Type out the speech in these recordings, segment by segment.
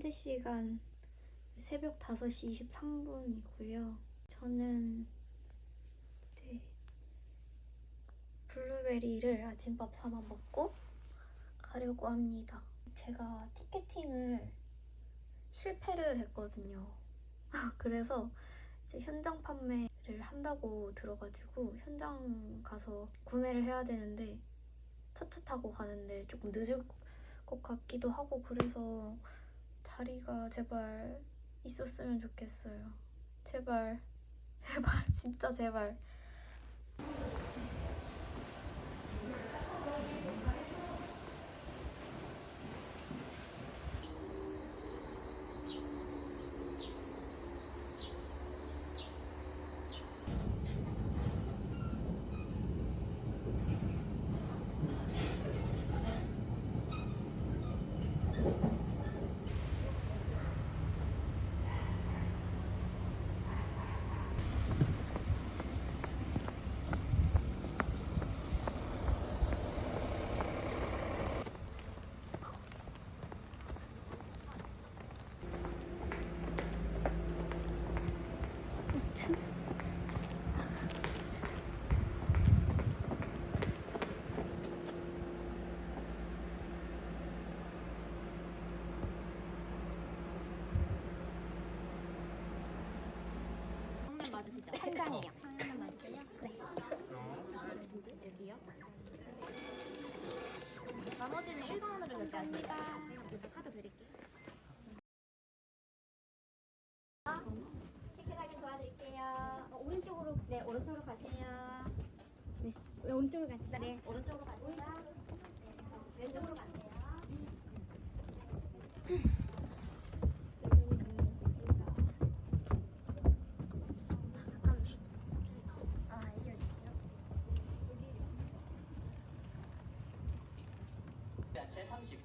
현재 시간 새벽 5시 23분이고요. 저는 이제 블루베리를 아침밥 삼아 먹고 가려고 합니다. 제가 티켓팅을 실패를 했거든요. 그래서 이제 현장 판매를 한다고 들어가지고 현장 가서 구매를 해야 되는데 첫차 타고 가는데 조금 늦을 것 같기도 하고 그래서 자리가 제발 있었으면 좋겠어요. 제발, 제발, 진짜 제발. 아무튼 맞으시죠? 한 장이요. 한면 맞으세요? 네. 여기요. 나머지는 1번으로 결제하시면 돼요. 카드 드릴게요. 티켓 확인 도와드릴게요. 어, 오른쪽으로 네 오른쪽으로 가세요. 네. 왜 오른쪽으로? 네 오른쪽으로 가세요. 네, 왼쪽으로 가세요. 야채 30.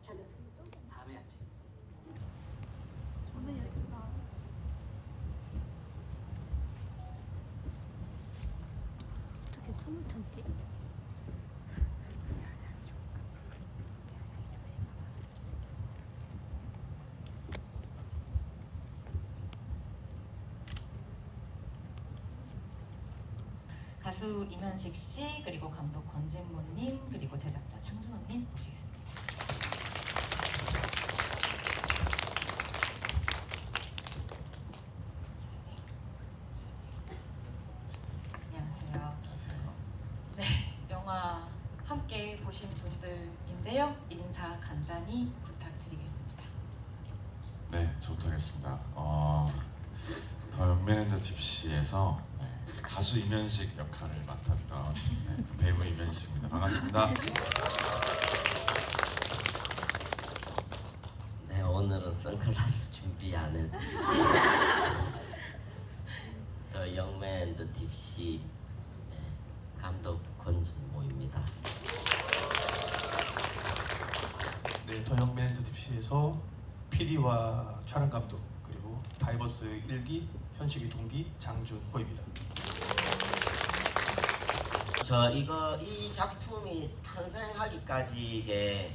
저는 밤에 야채. 어떻게 숨을 참지? 가수 이면식 씨 그리고 감독 권진모님 그리고 제작자 장준호님 모시겠습니다. 안녕하세요. 안녕하세요. 네, 영화 함께 보신 분들인데요. 인사 간단히 부탁드리겠습니다. 네, 저부터 하겠습니다. 어, 더 연맨 앤더 딥시에서 네, 가수 이면식 역할을 맡았던 네, 배우 이면식입니다. 반갑습니다. 네 오늘은 선글라스 준비 안 했. 더 영맨 더 딥시 네, 감독 권준모입니다. 네, 더 영맨 딥시에서 PD와 촬영 감독 그리고 바이버스 1기 현식이 동기 장준호입니다. 저 이거 이 작품이 탄생하기까지 이게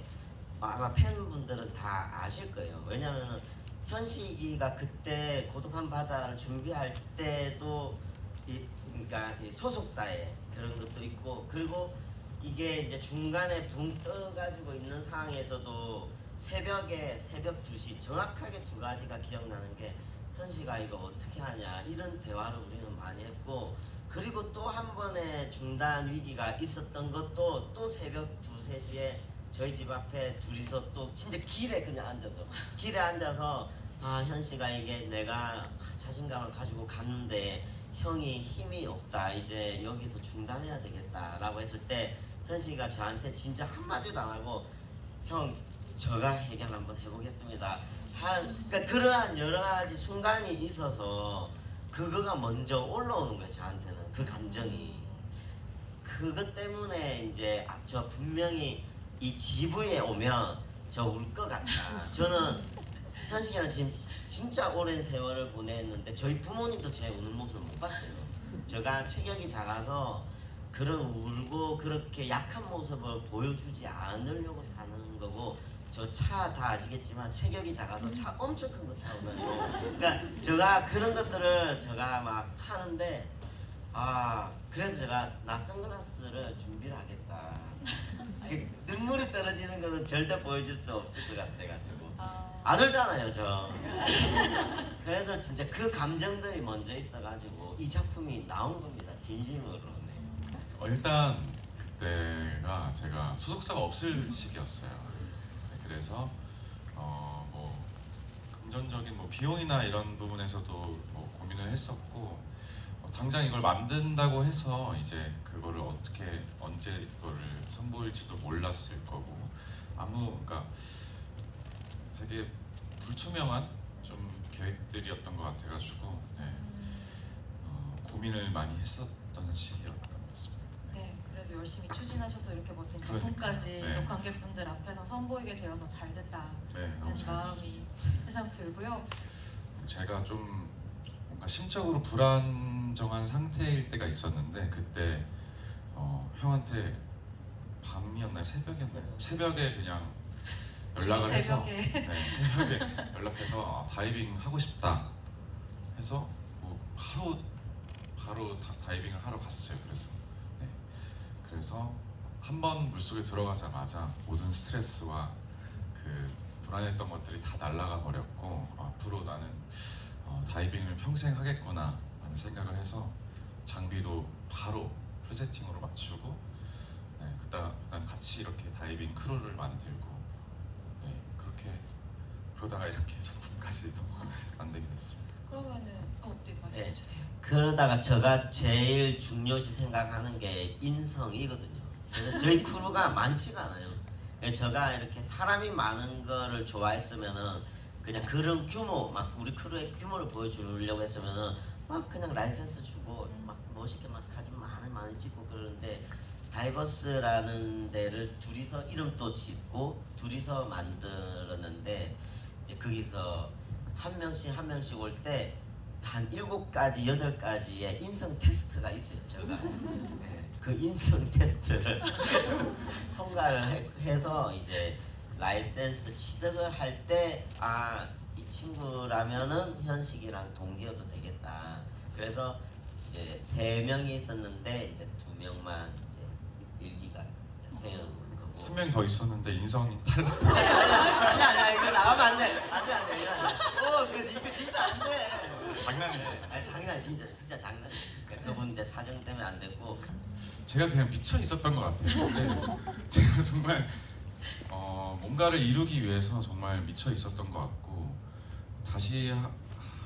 아마 팬분들은 다 아실 거예요. 왜냐면은 현식이가 그때 고독한 바다를 준비할 때도 이 그러니까 이 소속사에 그런 것도 있고 그리고 이게 이제 중간에 붕 떠가지고 있는 상황에서도 새벽에 새벽 2시 정확하게 두 가지가 기억나는 게 현식아 이거 어떻게 하냐 이런 대화를 우리는 많이 했고 그리고 또 한 번의 중단 위기가 있었던 것도 또 새벽 2, 3시에 저희 집 앞에 둘이서 또 진짜 길에 그냥 앉아서 길에 앉아서 아 현씨가 이게 내가 자신감을 가지고 갔는데 형이 힘이 없다. 이제 여기서 중단해야 되겠다 라고 했을 때 현씨가 저한테 진짜 한마디도 안 하고 형 제가 해결 한번 해보겠습니다. 한 그러니까 그러한 여러 가지 순간이 있어서 그거가 먼저 올라오는 거예요 저한테는 그 감정이. 그것 때문에 이제 아, 저 분명히 이 지부에 오면 저 울 것 같다. 저는 현식이랑 지금 진짜 오랜 세월을 보냈는데 저희 부모님도 제 우는 모습을 못 봤어요. 제가 체격이 작아서 그런 울고 그렇게 약한 모습을 보여주지 않으려고 사는 거고 저 차 다 아시겠지만 체격이 작아서 차 엄청 큰 거 타거든요. 그러니까 제가 그런 것들을 제가 막 하는데 아 그래서 제가 나 선글라스를 준비를 하겠다. 그 눈물이 떨어지는 거는 절대 보여줄 수 없을 것 같아가지고 안 울잖아요 저. 그래서 진짜 그 감정들이 먼저 있어가지고 이 작품이 나온 겁니다 진심으로. 네. 어, 일단 그때가 제가 소속사가 없을 시기였어요. 네, 그래서 어, 뭐 금전적인 뭐 비용이나 이런 부분에서도 뭐 고민을 했었고 어, 당장 이걸 만든다고 해서 이제 그거를 어떻게 언제 이거를 선보일지도 몰랐을 거고 아무 그러니까 되게 불투명한 좀 계획들이었던 것 같아가지고 네. 어, 고민을 많이 했었던 시기였던 것 같습니다. 네, 그래도 열심히 추진하셔서 이렇게 멋진. 작품까지 네. 또 관객분들 앞에서 선보이게 되어서 잘 됐다. 네, 너무 는 잘했습니다. 마음이 세상 들고요. 제가 좀 뭔가 심적으로 불안정한 상태일 때가 있었는데 그때 어, 형한테 밤이었나요? 새벽이었나요? 새벽에 그냥 연락을 해서 새벽에. 네, 새벽에 연락해서 아, 다이빙 하고 싶다 해서 뭐 바로 바로 다, 다이빙을 하러 갔어요. 그래서 네. 그래서 한 번 물속에 들어가자마자 모든 스트레스와 그 불안했던 것들이 다 날아가 버렸고 앞으로 나는 어, 다이빙을 평생 하겠구나 라는 생각을 해서 장비도 바로 풀세팅으로 맞추고 네, 그다음, 그다음 같이 이렇게 다이빙 크루를 만들고 네, 그렇게 그러다가 이렇게 작품까지도 만들게 됐습니다. 그러면은 어, 네 말씀해 네. 주세요. 그러다가 제가 제일 중요시 생각하는 게 인성이거든요. 그래서 저희 크루가 많지가 않아요. 제가 이렇게 사람이 많은 거를 좋아했으면은 그냥 그런 규모 막 우리 크루의 규모를 보여주려고 했으면은 막 그냥 라이센스 주고 막 멋있게 막 사진 많이 많이 찍고 그러는데 다이버스라는 데를 둘이서 이름도 짓고 둘이서 만들었는데 이제 거기서 한 명씩 한 명씩 올 때 한 일곱 가지 여덟 가지의 인성 테스트가 있어요. 제가 네, 그 인성 테스트를 통과를 해, 해서 이제 라이센스 취득을 할 때 아 이 친구라면은 현식이랑 동기여도 되겠다. 그래서 이제 세 명이 있었는데 이제 두 명만 이제 일기가 되는 거고. 한 명 더 있었는데 인성이 탈락. 아니 아니 이거 나가면 안 돼. 안 돼, 안 돼. 이거 그 이거 진짜 안 돼. 장난이에요. 아니 장난 진짜 진짜 장난. 그러니까 그분 이제 사정 때문에 안 됐고 제가 그냥 미쳐 있었던 것 같아요. 근데 제가 정말 어, 뭔가를 이루기 위해서 정말 미쳐 있었던 것 같고 다시 하,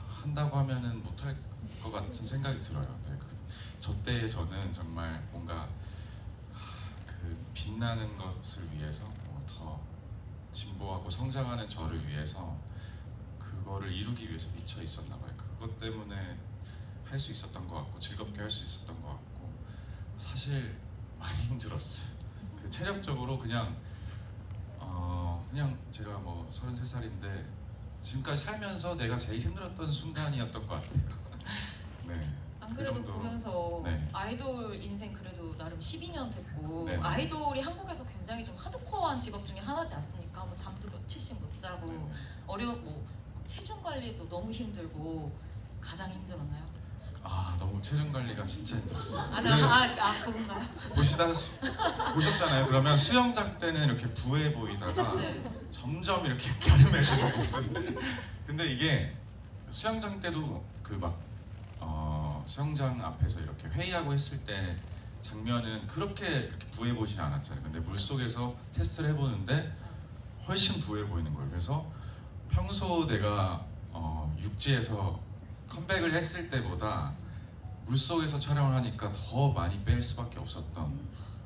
한다고 하면은 못할 것 같은 생각이 들어요. 네, 그, 저때 저는 정말 뭔가 하, 그 빛나는 것을 위해서 뭐 더 진보하고 성장하는 저를 위해서 그거를 이루기 위해서 미쳐 있었나 봐요. 그것 때문에 할 수 있었던 것 같고 즐겁게 할 수 있었던 것 같고 사실 많이 힘들었어요. 그 체력적으로 그냥 어 그냥 제가 뭐 33살인데 지금까지 살면서 내가 제일 힘들었던 순간이었던 것 같아요. 네. 안그 그래도 정도로. 보면서 네. 아이돌 인생 그래도 나름 12년 됐고 네. 아이돌이 한국에서 굉장히 좀 하드코어한 직업 중에 하나지 않습니까? 뭐 잠도 며칠씩 못 자고 네. 어려웠고 체중 관리도 너무 힘들고 가장 힘들었나요? 아 너무 체중 관리가 진짜 힘들었어요. 아, 그 아, 아 그런가요? 보시다시 보셨잖아요. 그러면 수영장 때는 이렇게 부해 보이다가 네. 점점 이렇게 갸름해지고 있었는데 근데 이게 수영장 때도 그막 어, 수영장 앞에서 이렇게 회의하고 했을 때 장면은 그렇게 이렇게 부해 보이지 않았잖아요. 근데 물 속에서 테스트를 해보는데 훨씬 부해 보이는 거예요. 그래서 평소 내가 어, 육지에서 컴백을 했을 때보다 물 속에서 촬영을 하니까 더 많이 뺄 수밖에 없었던.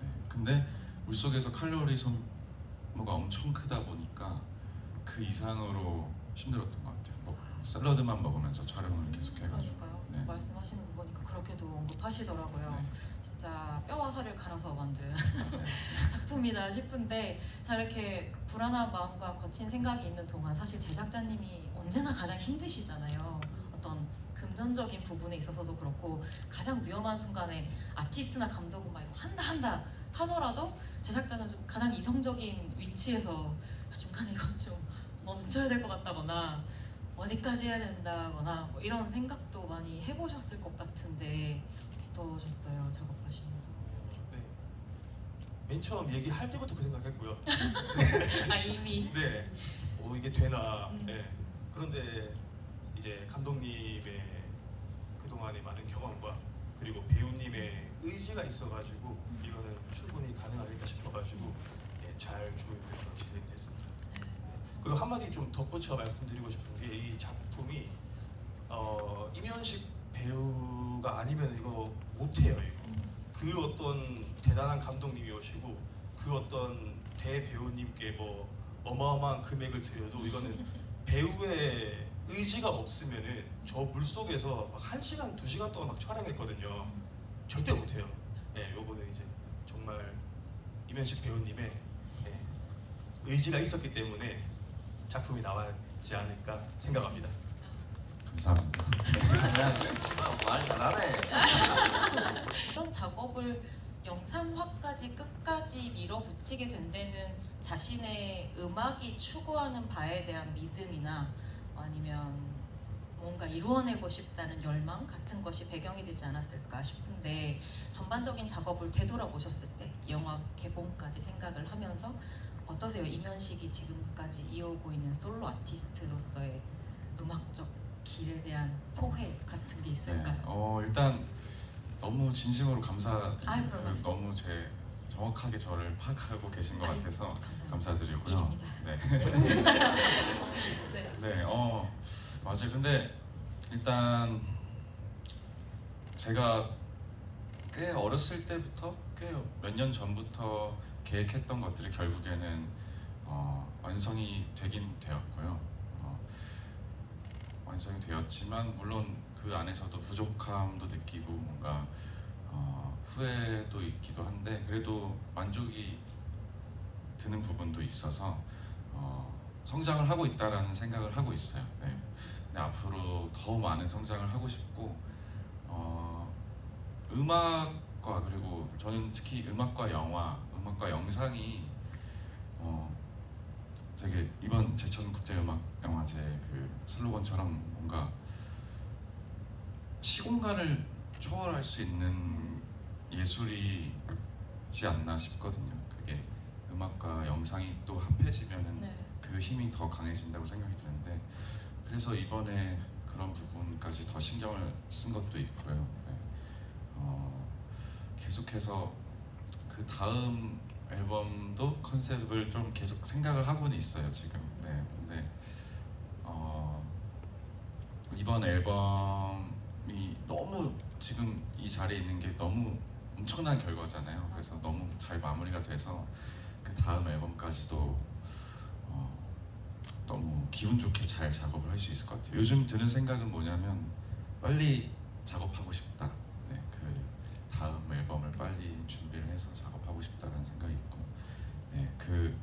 네. 근데 물 속에서 칼로리 소모가 엄청 크다 보니까 그 이상으로 힘들었던 것 같아요. 뭐 샐러드만 먹으면서 촬영을 계속 해가지고. 그러니까요. 네. 말씀하시는 거 보니까 그렇게도 언급하시더라고요. 네. 진짜 뼈와 살을 갈아서 만든. 작품이다 싶은데 자 이렇게 불안한 마음과 거친 생각이 있는 동안 사실 제작자님이 언제나 가장 힘드시잖아요. 금전적인 부분에 있어서도 그렇고 가장 위험한 순간에 아티스트나 감독은 막 이거 한다 한다 하더라도 제작자는 좀 가장 이성적인 위치에서 중간에 이건 좀 멈춰야 될 것 같다거나 어디까지 해야 된다거나 뭐 이런 생각도 많이 해보셨을 것 같은데 어떠셨어요 작업하시면서? 네. 맨 처음 얘기할 때부터 그 생각했고요. 아 이미 네. 오 이게 되나. 음. 네. 그런데 이제 감독님의 그 동안의 많은 경험과 그리고 배우님의 의지가 있어가지고 이거는 충분히 가능하겠다 싶어가지고 예, 잘 조율해서 진행을 했습니다. 네. 그리고 한마디 좀 덧붙여 말씀드리고 싶은 게 이 작품이 어, 임현식 배우가 아니면 이거 못해요 이거. 그 어떤 대단한 감독님이 오시고 그 어떤 대배우님께 뭐 어마어마한 금액을 들여도 이거는 배우의 의지가 없으면은 저 물 속에서 막한 시간 두 시간 동안 막 촬영했거든요. 절대 못해요. 예, 요거는 이제 정말 이면식 배우님의 예, 의지가 있었기 때문에 작품이 나왔지 않을까 생각합니다. 감사합니다. 말 잘하네. 이런 작업을 영상화까지 끝까지 밀어붙이게 된 데는 자신의 음악이 추구하는 바에 대한 믿음이나 아니면 뭔가 이루어내고 싶다는 열망 같은 것이 배경이 되지 않았을까 싶은데 전반적인 작업을 되돌아보셨을 때 영화 개봉까지 생각을 하면서 어떠세요? 이면식이 지금까지 이어오고 있는 솔로 아티스트로서의 음악적 길에 대한 소회 같은 게 네. 있을까요? 어 일단 너무 진심으로 감사드립니다. 말씀. 너무 제 정확하게 저를 파악하고 계신 것 같아서. 감사드리고요. 네. 네. 네, 어 맞아요. 근데 일단 제가 꽤 어렸을 때부터 꽤 몇 년 전부터 계획했던 것들이 결국에는 어, 완성이 되긴 되었고요. 어, 완성이 되었지만 물론 그 안에서도 부족함도 느끼고 뭔가 어, 후회도 있기도 한데 그래도 만족이 드는 부분도 있어서 어, 성장을 하고 있다라는 생각을 하고 있어요. 네. 근데 앞으로 더 많은 성장을 하고 싶고 어, 음악과 그리고 저는 특히 음악과 영화, 음악과 영상이 어, 되게 이번 제천 국제음악영화제 그 슬로건처럼 뭔가 시공간을 초월할 수 있는 예술이지 않나 싶거든요. 그게 음악과 영상이 또 합해지면은 네. 그 힘이 더 강해진다고 생각이 드는데 그래서 이번에 그런 부분까지 더 신경을 쓴 것도 있고요. 네. 어, 계속해서 그 다음 앨범도 컨셉을 좀 계속 생각을 하고는 있어요 지금. 네, 근데 어, 이번 앨범이 너무 지금 이 자리에 있는 게 너무 엄청난 결과잖아요. 그래서 너무 잘 마무리가 돼서 그 다음 앨범까지도 어, 너무 기분 좋게 잘 작업을 할 수 있을 것 같아요. 요즘 드는 생각은 뭐냐면 빨리 작업하고 싶다. 네, 그 다음 앨범을 빨리 준비를 해서 작업하고 싶다는 생각이 있고, 네, 그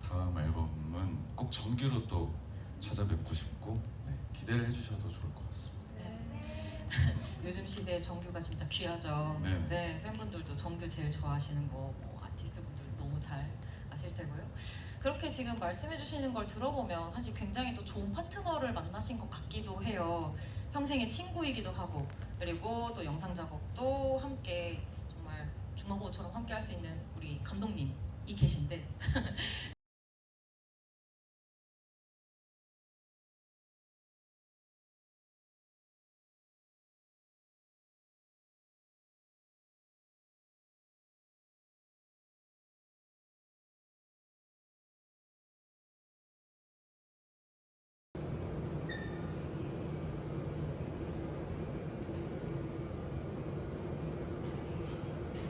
다음 앨범은 꼭 정규로 또 찾아뵙고 싶고 네, 기대를 해주셔도 좋을 것 같습니다. 요즘 시대에 정규가 진짜 귀하죠. 네. 네, 팬분들도 정규 제일 좋아하시는 거, 뭐 아티스트 분들 너무 잘 아실 테고요. 그렇게 지금 말씀해 주시는 걸 들어보면 사실 굉장히 또 좋은 파트너를 만나신 것 같기도 해요. 평생의 친구이기도 하고 그리고 또 영상 작업도 함께 정말 주먹보처럼 함께 할 수 있는 우리 감독님이 계신데